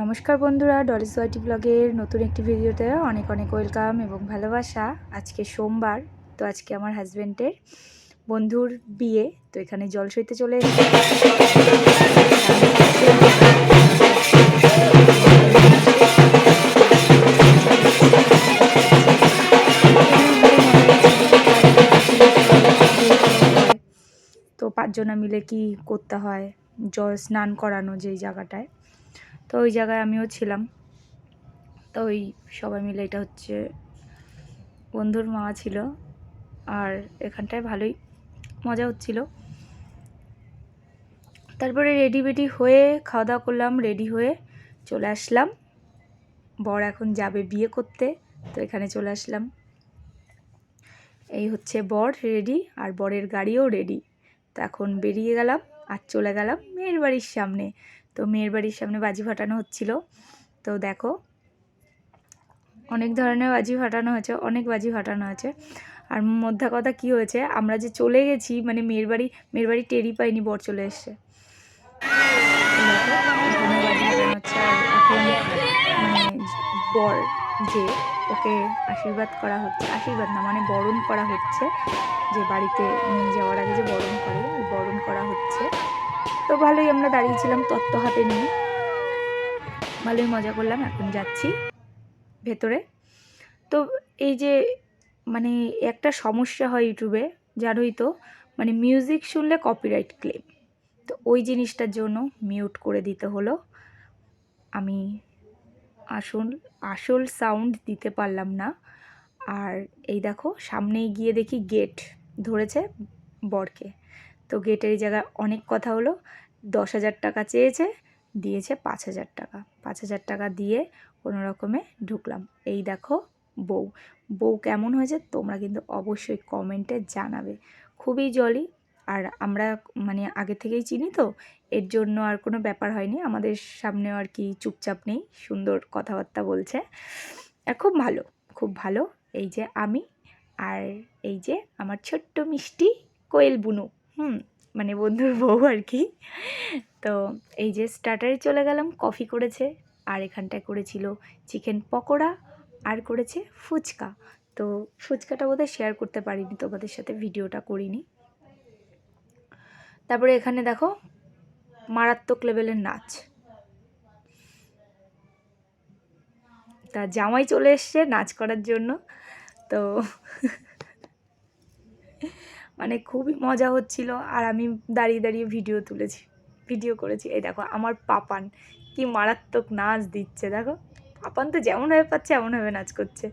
নমস্কার বন্ধুরা, ডলিস ওয়াইটি ব্লগের নতুন একটি ভিডিওতে অনেক অনেক ওয়েলকাম এবং ভালোবাসা। আজকে সোমবার, তো আজকে আমার হাজব্যান্ডের বন্ধুর বিয়ে, তো এখানে জল সইতে চলে তো পাঁচজনা মিলে কি করতে হয়? জল স্নান করানো যেই জায়গাটায়। তো ওই জায়গায় আমিও ছিলাম। তো ওই সবাই মিলে এটা হচ্ছে বন্ধুর মা ছিল। আর এখানটায় ভালোই মজা হচ্ছিল। তারপরে রেডি বেডি হয়ে খাওয়া দাওয়া করলাম রেডি হয়ে চলে আসলাম। বর এখন যাবে বিয়ে করতে, তো এখানে চলে আসলাম। এই হচ্ছে বর রেডি আর বরের গাড়িও রেডি তো এখন বেরিয়ে গেলাম আর চলে গেলাম মেয়ের বাড়ির সামনে। তো মেয়ের বাড়ির সামনে বাজি ফাটানো হচ্ছিল। তো দেখো, অনেক ধরনের বাজি ফাটানো হয়েছে, অনেক বাজি ফাটানো হয়েছে। আর মধ্যা কথা কি হয়েছে, আমরা যে চলে গেছি মানে মেয়ের বাড়ি মেয়ের বাড়ি টেরি পাইনি, বর চলে এসছে। বর যে ওকে আশীর্বাদ করা হচ্ছে, আশীর্বাদ না মানে বরণ করা হচ্ছে, যে বাড়িতে নিয়ে যাওয়ার আগে যে বরণ করে, বরণ করা হচ্ছে। তো ভালোই আমরা দাঁড়িয়েছিলাম তত্ত্ব হাতে নিয়ে। ভালোই মজা করলাম, এখন যাচ্ছি ভেতরে। তো এই যে মানে একটা সমস্যা হয় ইউটিউবে, জানোই তো মানে মিউজিক শুনলে কপিরাইট ক্লেম তো ওই জিনিসটার জন্য মিউট করে দিতে হলো। আমি আসল আসল সাউন্ড দিতে পারলাম না। আর এই দেখো, সামনেই গিয়ে দেখি গেট ধরেছে বরকে। তো গেটের জায়গায় অনেক কথা হলো। দশ হাজার টাকা চেয়েছে, দিয়েছে পাঁচ হাজার টাকা। পাঁচ হাজার টাকা দিয়ে কোনো রকমে ঢুকলাম। এই দেখো বউ। বউ কেমন হয়েছে তোমরা কিন্তু অবশ্যই কমেন্টে জানাবে। খুবই জলি আর আমরা মানে আগে থেকেই চিনি তো, এর জন্য আর কোনো ব্যাপার হয়নি। আমাদের সামনেও আর কি চুপচাপ নেই, সুন্দর কথাবার্তা বলছে। আর খুব ভালো খুব ভালো। এই যে আমি আর এই যে আমার ছোট্ট মিষ্টি কোয়েল বুনু। হুম মানে বন্ধুর বউ আর কি। তো এই যে স্টার্টারে চলে গেলাম, কফি করেছে, আর এখানটায় করেছিল চিকেন পকোড়া, আর করেছে ফুচকা। তো ফুচকাটা বোধহয় শেয়ার করতে পারিনি, তোমাদের সাথে ভিডিওটা করিনি। তারপরে এখানে দেখো, মারাত্মক লেভেলের নাচ। তা জামাই চলে এসছে নাচ করার জন্য, তো মানে খুবই মজা হচ্ছিল আর আমি দাঁড়িয়ে দাঁড়িয়ে ভিডিও তুলেছি। ভিডিও করেছি। এই দেখো, আমার পাপান কি মারাত্মক নাচ দিচ্ছে। দেখো, পাপান তো যেমনভাবে পাচ্ছে এমনভাবে নাচ করছে।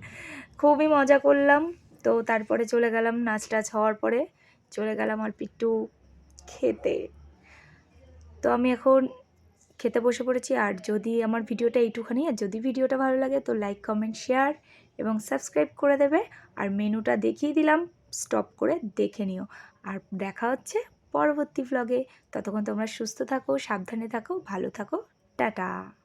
খুবই মজা করলাম। তো তারপরে চলে গেলাম নাচ টাচ হওয়ার পরে। চলে গেলাম আর পিট্টু খেতে। তো আমি এখন খেতে বসে পড়েছি। আর যদি আমার ভিডিওটা এইটুখানি, আর যদি ভিডিওটা ভালো লাগে, তো লাইক কমেন্ট শেয়ার এবং সাবস্ক্রাইব করে দেবে। আর মেনুটা দেখিয়ে দিলাম। স্টপ করে দেখে নিও। আর দেখা হচ্ছে পরবর্তী ব্লগে ততক্ষণ তোমরা সুস্থ থাকো, সাবধানে থাকো, ভালো থাকো। টাটা!